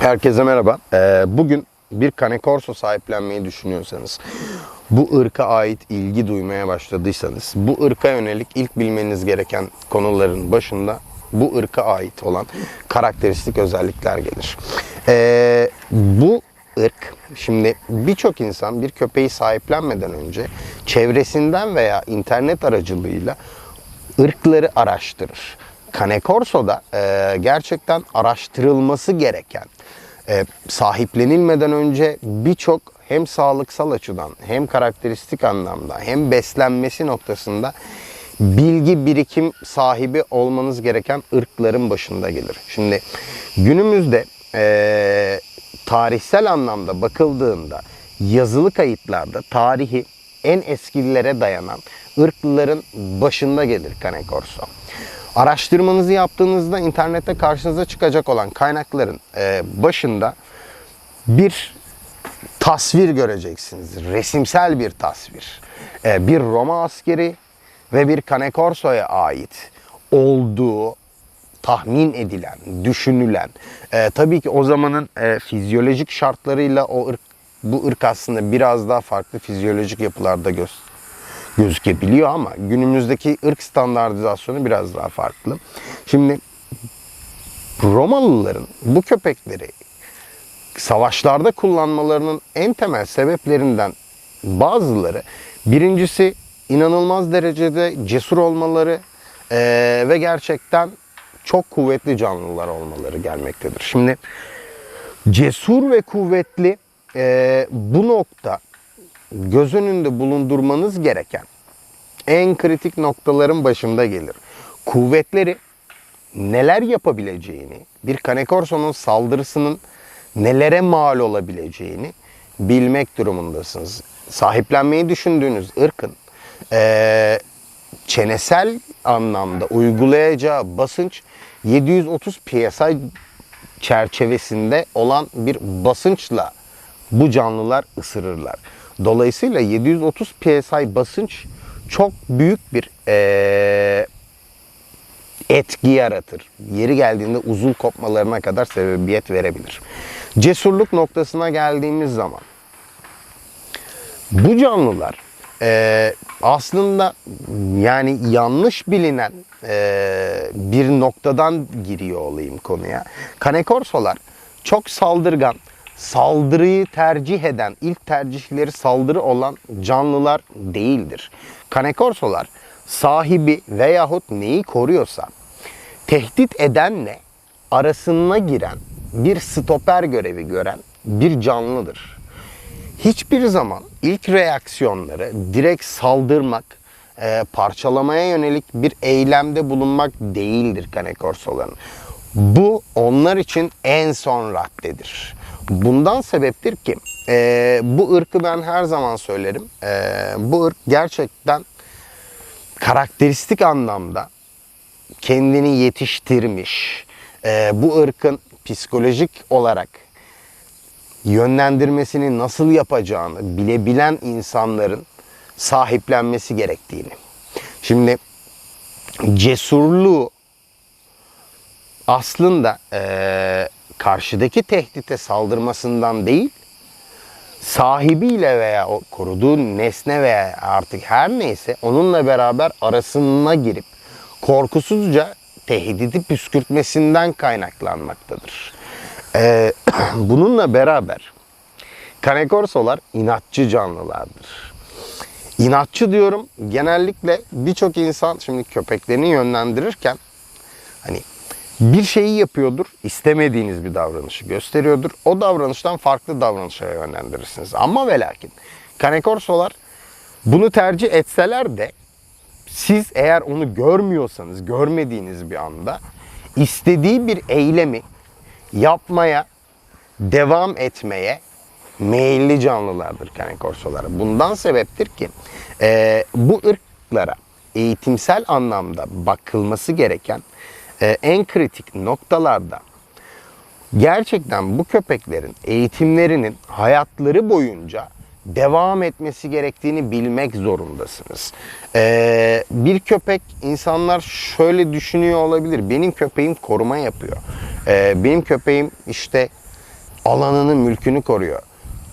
Herkese merhaba. Ee, bugün bir Cane Corso sahiplenmeyi düşünüyorsanız, bu ırka ait ilgi duymaya başladıysanız, bu ırka yönelik ilk bilmeniz gereken konuların başında bu ırka ait olan karakteristik özellikler gelir. Ee, bu ırk, şimdi birçok insan bir köpeği sahiplenmeden önce çevresinden veya internet aracılığıyla ırkları araştırır. Cane Corso'da e, gerçekten araştırılması gereken, e, sahiplenilmeden önce birçok hem sağlıksal açıdan hem karakteristik anlamda hem beslenmesi noktasında bilgi birikim sahibi olmanız gereken ırkların başında gelir. Şimdi günümüzde e, tarihsel anlamda bakıldığında yazılı kayıtlarda tarihi en eskilere dayanan ırkların başında gelir Cane Corso. Araştırmanızı yaptığınızda internette karşınıza çıkacak olan kaynakların e, başında bir tasvir göreceksiniz. Resimsel bir tasvir. E, bir Roma askeri ve bir Cane Corso'ya ait olduğu tahmin edilen, düşünülen, e, tabii ki o zamanın e, fizyolojik şartlarıyla o ırk, bu ırk aslında biraz daha farklı fizyolojik yapılarda göz, gözükebiliyor ama günümüzdeki ırk standartizasyonu biraz daha farklı. Şimdi Romalıların bu köpekleri savaşlarda kullanmalarının en temel sebeplerinden bazıları birincisi inanılmaz derecede cesur olmaları eee, ve gerçekten çok kuvvetli canlılar olmaları gelmektedir. Şimdi cesur ve kuvvetli eee, bu nokta göz önünde bulundurmanız gereken en kritik noktaların başında gelir. Kuvvetleri neler yapabileceğini, bir Cane Corso'nun saldırısının nelere mal olabileceğini bilmek durumundasınız. Sahiplenmeyi düşündüğünüz ırkın eee, çenesel anlamda uygulayacağı basınç 730 psi çerçevesinde olan bir basınçla bu canlılar ısırırlar. Dolayısıyla 730 psi basınç çok büyük bir etki yaratır. Yeri geldiğinde uzun kopmalarına kadar sebebiyet verebilir. Cesurluk noktasına geldiğimiz zaman bu canlılar aslında yani yanlış bilinen bir noktadan giriyor olayım konuya. Cane Corso'lar çok saldırgan, saldırıyı tercih eden, ilk tercihleri saldırı olan canlılar değildir. Cane Corso'lar sahibi veyahut neyi koruyorsa tehdit edenle arasına giren bir stoper görevi gören bir canlıdır hiçbir zaman ilk reaksiyonları direkt saldırmak, e, parçalamaya yönelik bir eylemde bulunmak değildir Cane Corso'ların. Bu onlar için en son raddedir. Bundan sebeptir ki e, bu ırkı ben her zaman söylerim. E, bu ırk gerçekten karakteristik anlamda kendini yetiştirmiş. e, bu ırkın psikolojik olarak yönlendirmesini nasıl yapacağını bilebilen insanların sahiplenmesi gerektiğini. Şimdi cesurluğu aslında eee, karşıdaki tehdite saldırmasından değil, sahibiyle veya o koruduğu nesne veya artık her neyse onunla beraber arasına girip korkusuzca tehdidi püskürtmesinden kaynaklanmaktadır. Ee, bununla beraber Cane Corso'lar inatçı canlılardır. İnatçı diyorum genellikle birçok insan şimdi köpeklerini yönlendirirken hani bir şeyi yapıyordur, istemediğiniz bir davranışı gösteriyordur. O davranıştan farklı davranışa yönlendirirsiniz. Ama ve lakin Cane Corso'lar bunu tercih etseler de siz eğer onu görmüyorsanız, görmediğiniz bir anda istediği bir eylemi yapmaya, devam etmeye meyilli canlılardır Cane Corso'lar. Bundan sebeptir ki e, bu ırklara eğitimsel anlamda bakılması gereken e, en kritik noktalarda gerçekten bu köpeklerin eğitimlerinin hayatları boyunca devam etmesi gerektiğini bilmek zorundasınız. Ee, bir köpek insanlar şöyle düşünüyor olabilir. Benim köpeğim koruma yapıyor. Ee, benim köpeğim işte alanını, mülkünü koruyor.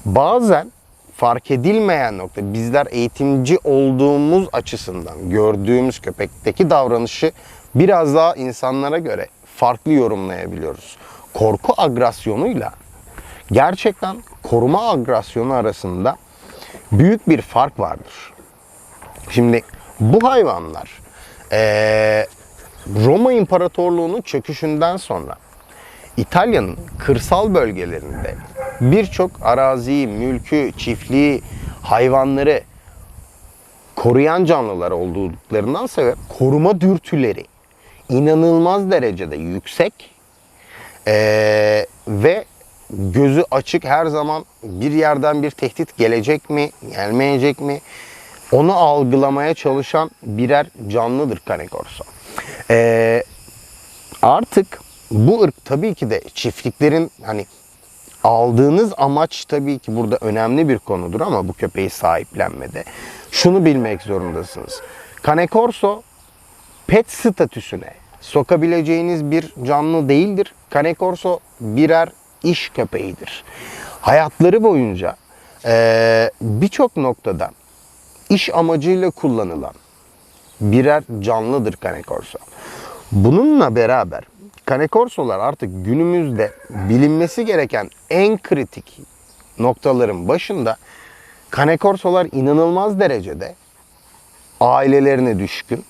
Bazen fark edilmeyen nokta bizler eğitimci olduğumuz açısından gördüğümüz köpekteki davranışı biraz daha insanlara göre farklı yorumlayabiliyoruz. Korku agresyonuyla gerçekten koruma agresyonu arasında büyük bir fark vardır. Şimdi bu hayvanlar eee, Roma İmparatorluğu'nun çöküşünden sonra İtalya'nın kırsal bölgelerinde birçok araziyi, mülkü, çiftliği, hayvanları koruyan canlılar olduklarından sebep koruma dürtüleri inanılmaz derecede yüksek Ee, ve gözü açık her zaman bir yerden bir tehdit gelecek mi, gelmeyecek mi onu algılamaya çalışan birer canlıdır Cane Corso. Ee, artık bu ırk tabii ki de çiftliklerin hani aldığınız amaç tabii ki burada önemli bir konudur ama bu köpeği sahiplenmede şunu bilmek zorundasınız. Cane Corso pet statüsüne sokabileceğiniz bir canlı değildir. Cane Corso birer iş köpeğidir. Hayatları boyunca eee, birçok noktada iş amacıyla kullanılan birer canlıdır Cane Corso. Bununla beraber Cane Corso'lar artık günümüzde bilinmesi gereken en kritik noktaların başında Cane Corso'lar inanılmaz derecede ailelerine düşkün,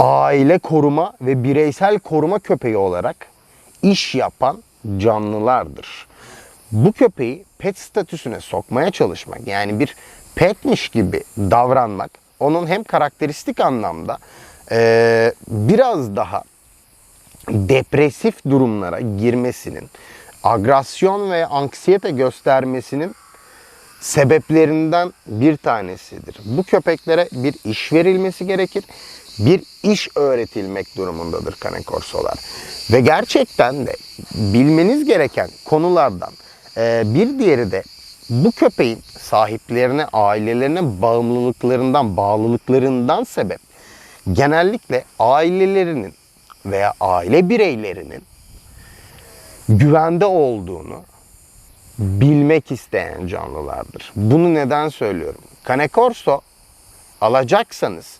aile koruma ve bireysel koruma köpeği olarak iş yapan canlılardır. Bu köpeği pet statüsüne sokmaya çalışmak yani bir petmiş gibi davranmak onun hem karakteristik anlamda eee, biraz daha depresif durumlara girmesinin, agresyon ve anksiyete göstermesinin sebeplerinden bir tanesidir. Bu köpeklere bir iş verilmesi gerekir. Bir iş öğretilmek durumundadır Cane Corso'lar. Ve gerçekten de bilmeniz gereken konulardan e, bir diğeri de bu köpeğin sahiplerine, ailelerine bağımlılıklarından, bağlılıklarından sebep genellikle ailelerinin veya aile bireylerinin güvende olduğunu bilmek isteyen canlılardır. Bunu neden söylüyorum? Cane Corso alacaksanız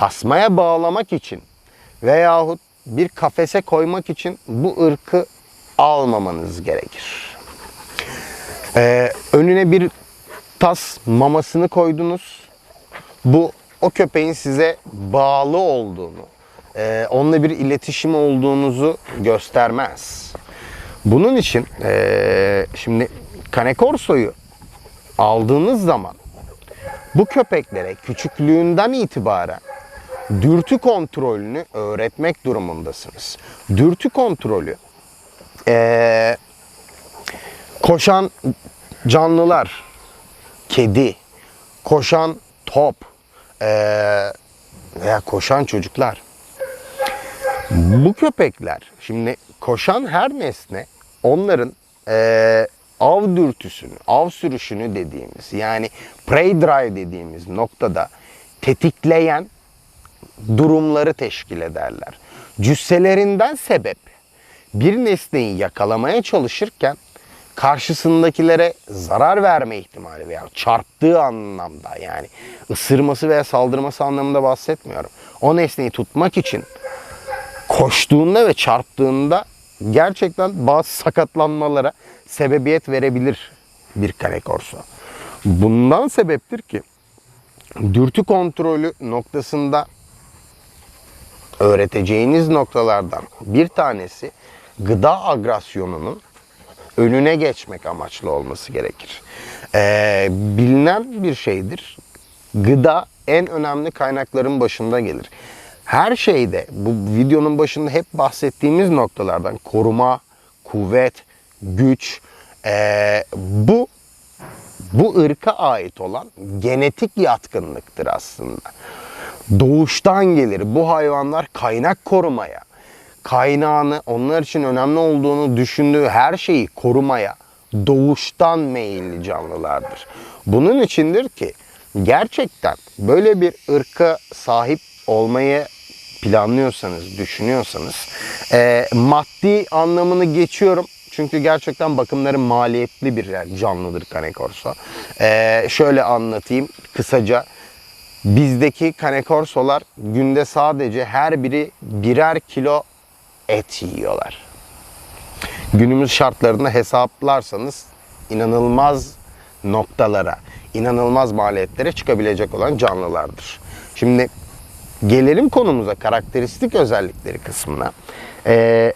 tasmaya bağlamak için veyahut bir kafese koymak için bu ırkı almamanız gerekir. Ee, önüne bir tas mamasını koydunuz. Bu o köpeğin size bağlı olduğunu, e, onunla bir iletişim olduğunuzu göstermez. Bunun için e, şimdi Cane Corso'yu aldığınız zaman bu köpeklere küçüklüğünden itibaren dürtü kontrolünü öğretmek durumundasınız. Dürtü kontrolü eee, koşan canlılar, kedi, koşan top eee, veya koşan çocuklar. Bu köpekler şimdi koşan her nesne onların eee, av dürtüsünü, av sürüşünü dediğimiz yani prey drive dediğimiz noktada tetikleyen durumları teşkil ederler. Cüsselerinden sebep bir nesneyi yakalamaya çalışırken karşısındakilere zarar verme ihtimali veya çarptığı anlamda yani ısırması veya saldırması anlamında bahsetmiyorum. O nesneyi tutmak için koştuğunda ve çarptığında gerçekten bazı sakatlanmalara sebebiyet verebilir bir kare korso. Bundan sebeptir ki dürtü kontrolü noktasında öğreteceğiniz noktalardan bir tanesi gıda agresyonunun önüne geçmek amaçlı olması gerekir. Ee, bilinen bir şeydir. Gıda en önemli kaynakların başında gelir. Her şeyde bu videonun başında hep bahsettiğimiz noktalardan koruma, kuvvet, güç ee, bu bu ırka ait olan genetik yatkınlıktır aslında. Doğuştan gelir. Bu hayvanlar kaynak korumaya, kaynağını onlar için önemli olduğunu düşündüğü her şeyi korumaya doğuştan meyilli canlılardır. Bunun içindir ki gerçekten böyle bir ırka sahip olmayı planlıyorsanız, düşünüyorsanız e, maddi anlamını geçiyorum. Çünkü gerçekten bakımları maliyetli bir canlıdır Cane Corso. Ee, şöyle anlatayım kısaca. Bizdeki Cane Corso'lar günde sadece her biri birer kilo et yiyorlar. Günümüz şartlarında hesaplarsanız inanılmaz noktalara, inanılmaz maliyetlere çıkabilecek olan canlılardır. Şimdi gelelim konumuza karakteristik özellikleri kısmına. Ee,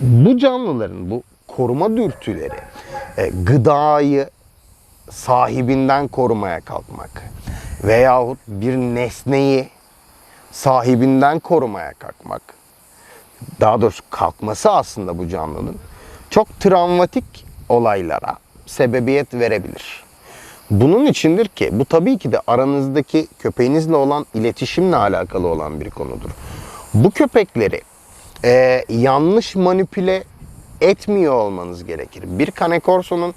bu canlıların bu koruma dürtüleri e, gıdayı sahibinden korumaya kalkmak veyahut bir nesneyi sahibinden korumaya kalkmak daha doğrusu kalkması aslında bu canlının çok travmatik olaylara sebebiyet verebilir. Bunun içindir ki bu tabii ki de aranızdaki köpeğinizle olan iletişimle alakalı olan bir konudur. Bu köpekleri e, yanlış manipüle etmiyor olmanız gerekir. Bir Cane Corso'nun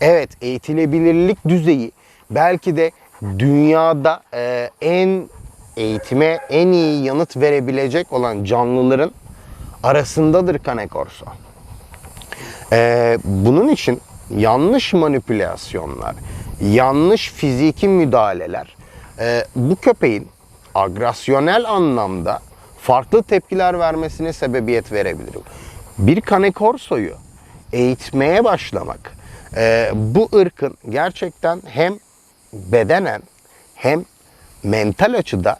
evet eğitilebilirlik düzeyi belki de dünyada e, en eğitime en iyi yanıt verebilecek olan canlıların arasındadır Cane Corso. Ee, bunun için yanlış manipülasyonlar, yanlış fiziki müdahaleler e, bu köpeğin agresyonel anlamda farklı tepkiler vermesine sebebiyet verebilir. Bir Cane Corso'yu eğitmeye başlamak e, bu ırkın gerçekten hem bedenen hem mental açıda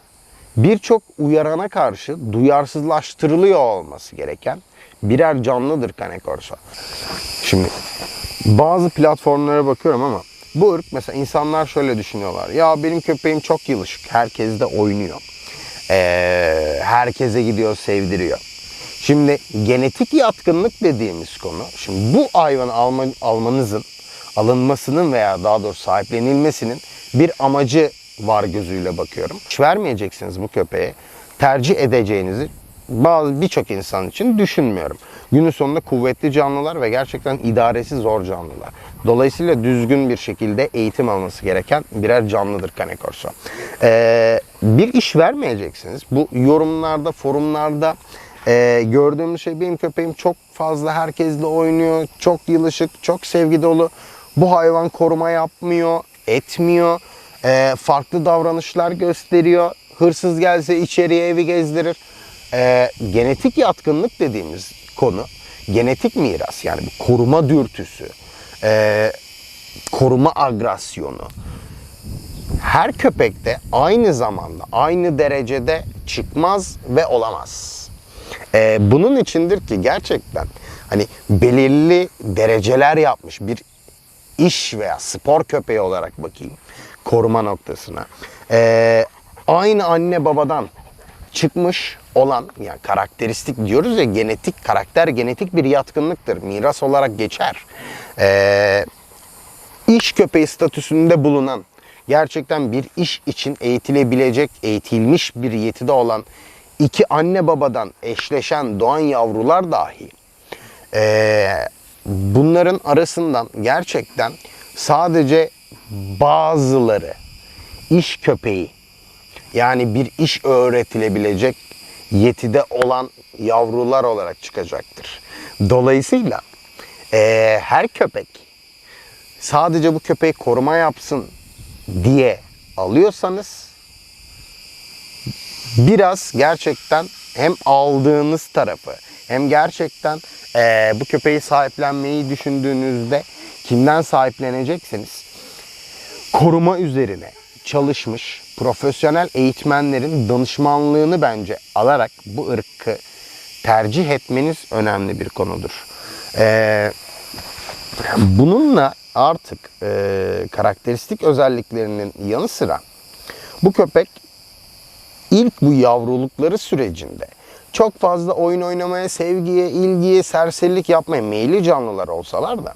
birçok uyarana karşı duyarsızlaştırılıyor olması gereken birer canlıdır Cane Corso. Şimdi bazı platformlara bakıyorum ama bu ırk mesela insanlar şöyle düşünüyorlar. Ya benim köpeğim çok yılışık. Herkes de oynuyor. Ee, herkese gidiyor sevdiriyor. Şimdi genetik yatkınlık dediğimiz konu. Şimdi bu hayvanı alma, almanızın alınmasının veya daha doğrusu sahiplenilmesinin bir amacı var gözüyle bakıyorum. Hiç vermeyeceksiniz bu köpeğe. Tercih edeceğinizi bazı birçok insan için düşünmüyorum. Günün sonunda kuvvetli canlılar ve gerçekten idaresi zor canlılar. Dolayısıyla düzgün bir şekilde eğitim alması gereken birer canlıdır Cane Corso. Ee, bir iş vermeyeceksiniz. Bu yorumlarda, forumlarda e, gördüğümüz şey benim köpeğim çok fazla herkesle oynuyor, çok yılışık, çok sevgi dolu. Bu hayvan koruma yapmıyor, etmiyor, e, farklı davranışlar gösteriyor. Hırsız gelse içeriye evi gezdirir. E, genetik yatkınlık dediğimiz konu, genetik miras yani bu koruma dürtüsü, e, koruma agresyonu, her köpekte aynı zamanda aynı derecede çıkmaz ve olamaz. Ee, bunun içindir ki gerçekten hani belirli dereceler yapmış bir iş veya spor köpeği olarak bakayım koruma noktasına. Ee, aynı anne babadan çıkmış olan yani karakteristik diyoruz ya genetik karakter genetik bir yatkınlıktır. Miras olarak geçer. Ee, iş köpeği statüsünde bulunan, gerçekten bir iş için eğitilebilecek, eğitilmiş bir yetide olan iki anne babadan eşleşen doğan yavrular dahi eee, bunların arasından gerçekten sadece bazıları iş köpeği yani bir iş öğretilebilecek yetide olan yavrular olarak çıkacaktır. Dolayısıyla eee, her köpek sadece bu köpeği koruma yapsın diye alıyorsanız biraz gerçekten hem aldığınız tarafı hem gerçekten eee, bu köpeği sahiplenmeyi düşündüğünüzde kimden sahiplenecekseniz koruma üzerine çalışmış profesyonel eğitmenlerin danışmanlığını bence alarak bu ırkı tercih etmeniz önemli bir konudur. Eee Bununla artık e, karakteristik özelliklerinin yanı sıra bu köpek ilk bu yavrulukları sürecinde çok fazla oyun oynamaya, sevgiye, ilgiye, serserilik yapmaya meyilli canlılar olsalar da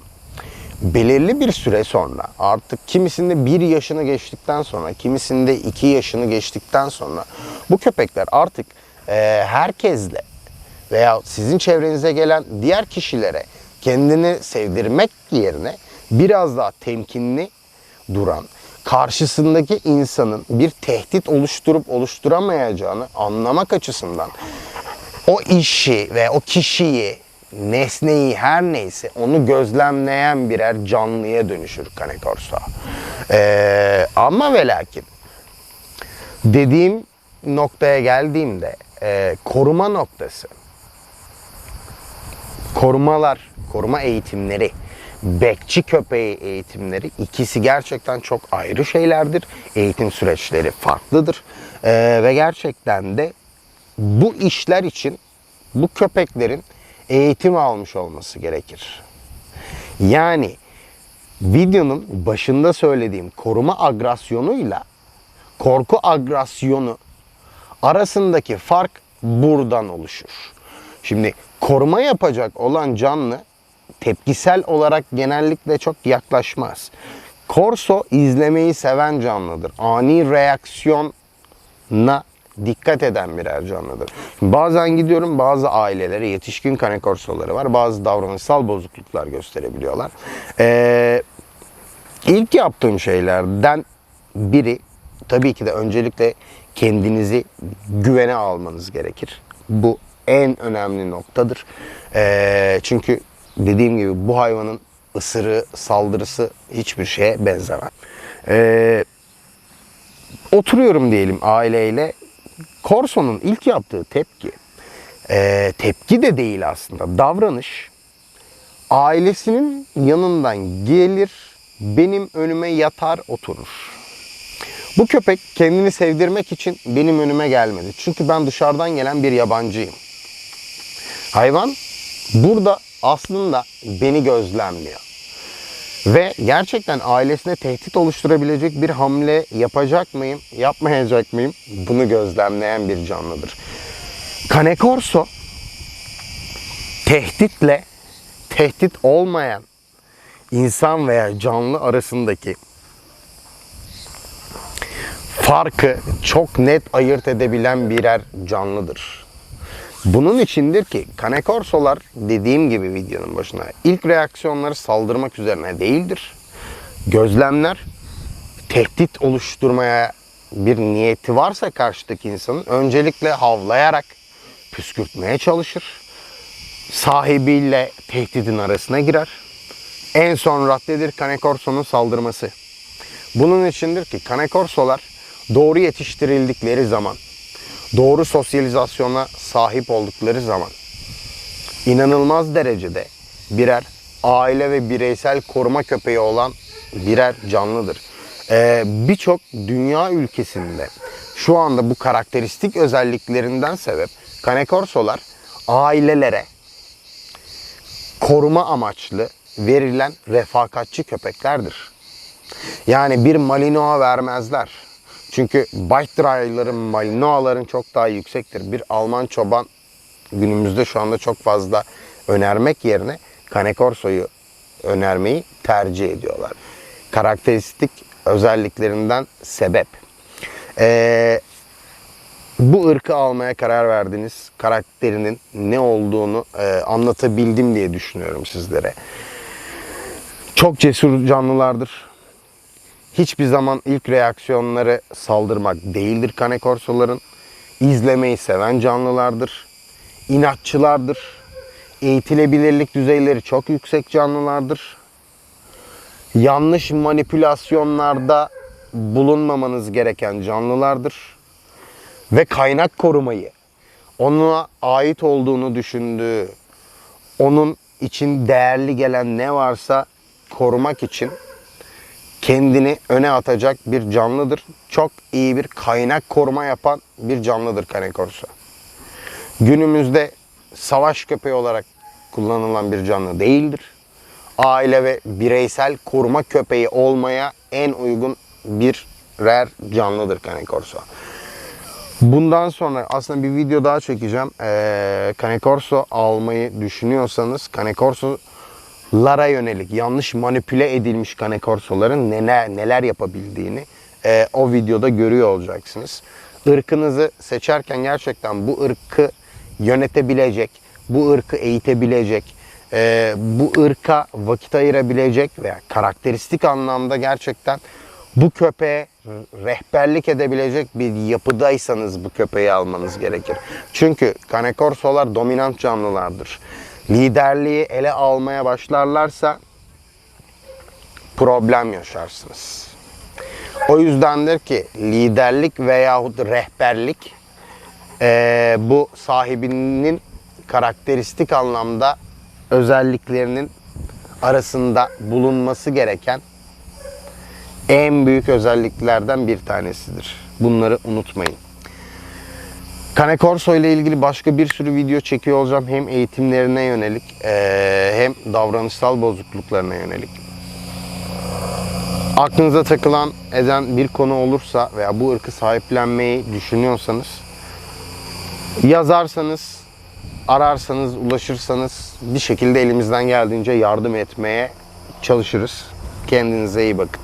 belirli bir süre sonra artık kimisinde bir yaşını geçtikten sonra, kimisinde iki yaşını geçtikten sonra bu köpekler artık e, herkesle veya sizin çevrenize gelen diğer kişilere kendini sevdirmek yerine biraz daha temkinli duran, karşısındaki insanın bir tehdit oluşturup oluşturamayacağını anlamak açısından o işi ve o kişiyi nesneyi her neyse onu gözlemleyen birer canlıya dönüşür Cane Corso. Ee, ama ve lakin dediğim noktaya geldiğimde e, koruma noktası korumalar, koruma eğitimleri, bekçi köpeği eğitimleri ikisi gerçekten çok ayrı şeylerdir. Eğitim süreçleri farklıdır. Ee, ve gerçekten de bu işler için bu köpeklerin eğitim almış olması gerekir. Yani videonun başında söylediğim koruma agresyonuyla korku agresyonu arasındaki fark buradan oluşur. Şimdi koruma yapacak olan canlı tepkisel olarak genellikle çok yaklaşmaz. Korso izlemeyi seven canlıdır. Ani reaksiyona dikkat eden birer canlıdır. Bazen gidiyorum bazı ailelere yetişkin kane korsoları var. Bazı davranışsal bozukluklar gösterebiliyorlar. Ee, ilk yaptığım şeylerden biri tabii ki de öncelikle kendinizi güvene almanız gerekir. Bu en önemli noktadır. Ee, çünkü dediğim gibi bu hayvanın ısırığı, saldırısı hiçbir şeye benzemez. Ee, oturuyorum diyelim aileyle. Korso'nun ilk yaptığı tepki, e, tepki de değil aslında, davranış. Ailesinin yanından gelir, benim önüme yatar, oturur. Bu köpek kendini sevdirmek için benim önüme gelmedi. Çünkü ben dışarıdan gelen bir yabancıyım. Hayvan burada aslında beni gözlemliyor. Ve gerçekten ailesine tehdit oluşturabilecek bir hamle yapacak mıyım, yapmayacak mıyım? Bunu gözlemleyen bir canlıdır. Cane Corso tehditle tehdit olmayan insan veya canlı arasındaki farkı çok net ayırt edebilen birer canlıdır. Bunun içindir ki Cane Corso'lar dediğim gibi videonun başına ilk reaksiyonları saldırmak üzerine değildir. Gözlemler tehdit oluşturmaya bir niyeti varsa karşıdaki insanın öncelikle havlayarak püskürtmeye çalışır. Sahibiyle tehdidin arasına girer. En son raddedir Cane Corso'nun saldırması. Bunun içindir ki Cane Corso'lar doğru yetiştirildikleri zaman doğru sosyalizasyona sahip oldukları zaman inanılmaz derecede birer aile ve bireysel koruma köpeği olan birer canlıdır. Ee, Birçok dünya ülkesinde şu anda bu karakteristik özelliklerinden sebep Cane Corso'lar ailelere koruma amaçlı verilen refakatçi köpeklerdir. Yani bir Malinois vermezler. Çünkü Bite Malinois'ların çok daha yüksektir. Bir Alman çoban günümüzde şu anda çok fazla önermek yerine Cane Corso'yu önermeyi tercih ediyorlar. Karakteristik özelliklerinden sebep. Ee, bu ırkı almaya karar verdiniz. Karakterinin ne olduğunu e, anlatabildim diye düşünüyorum sizlere. Çok cesur canlılardır hiçbir zaman ilk reaksiyonları saldırmak değildir Cane Corso'ların. İzlemeyi seven canlılardır. İnatçılardır. Eğitilebilirlik düzeyleri çok yüksek canlılardır. Yanlış manipülasyonlarda bulunmamanız gereken canlılardır. Ve kaynak korumayı, ona ait olduğunu düşündüğü, onun için değerli gelen ne varsa korumak için kendini öne atacak bir canlıdır. Çok iyi bir kaynak koruma yapan bir canlıdır Cane Corso. Günümüzde savaş köpeği olarak kullanılan bir canlı değildir. Aile ve bireysel koruma köpeği olmaya en uygun bir rare canlıdır Cane Corso. Bundan sonra aslında bir video daha çekeceğim. Ee, Cane almayı düşünüyorsanız Cane Corso lara yönelik yanlış manipüle edilmiş Cane Corso'ların neler, neler yapabildiğini e, o videoda görüyor olacaksınız. Irkınızı seçerken gerçekten bu ırkı yönetebilecek, bu ırkı eğitebilecek, e, bu ırka vakit ayırabilecek veya karakteristik anlamda gerçekten bu köpeğe rehberlik edebilecek bir yapıdaysanız bu köpeği almanız gerekir. Çünkü Cane Corso'lar dominant canlılardır liderliği ele almaya başlarlarsa problem yaşarsınız. O yüzdendir ki liderlik veyahut rehberlik eee, bu sahibinin karakteristik anlamda özelliklerinin arasında bulunması gereken en büyük özelliklerden bir tanesidir. Bunları unutmayın. Cane Corso ile ilgili başka bir sürü video çekiyor olacağım. Hem eğitimlerine yönelik eee, hem davranışsal bozukluklarına yönelik. Aklınıza takılan eden bir konu olursa veya bu ırkı sahiplenmeyi düşünüyorsanız yazarsanız, ararsanız, ulaşırsanız bir şekilde elimizden geldiğince yardım etmeye çalışırız. Kendinize iyi bakın.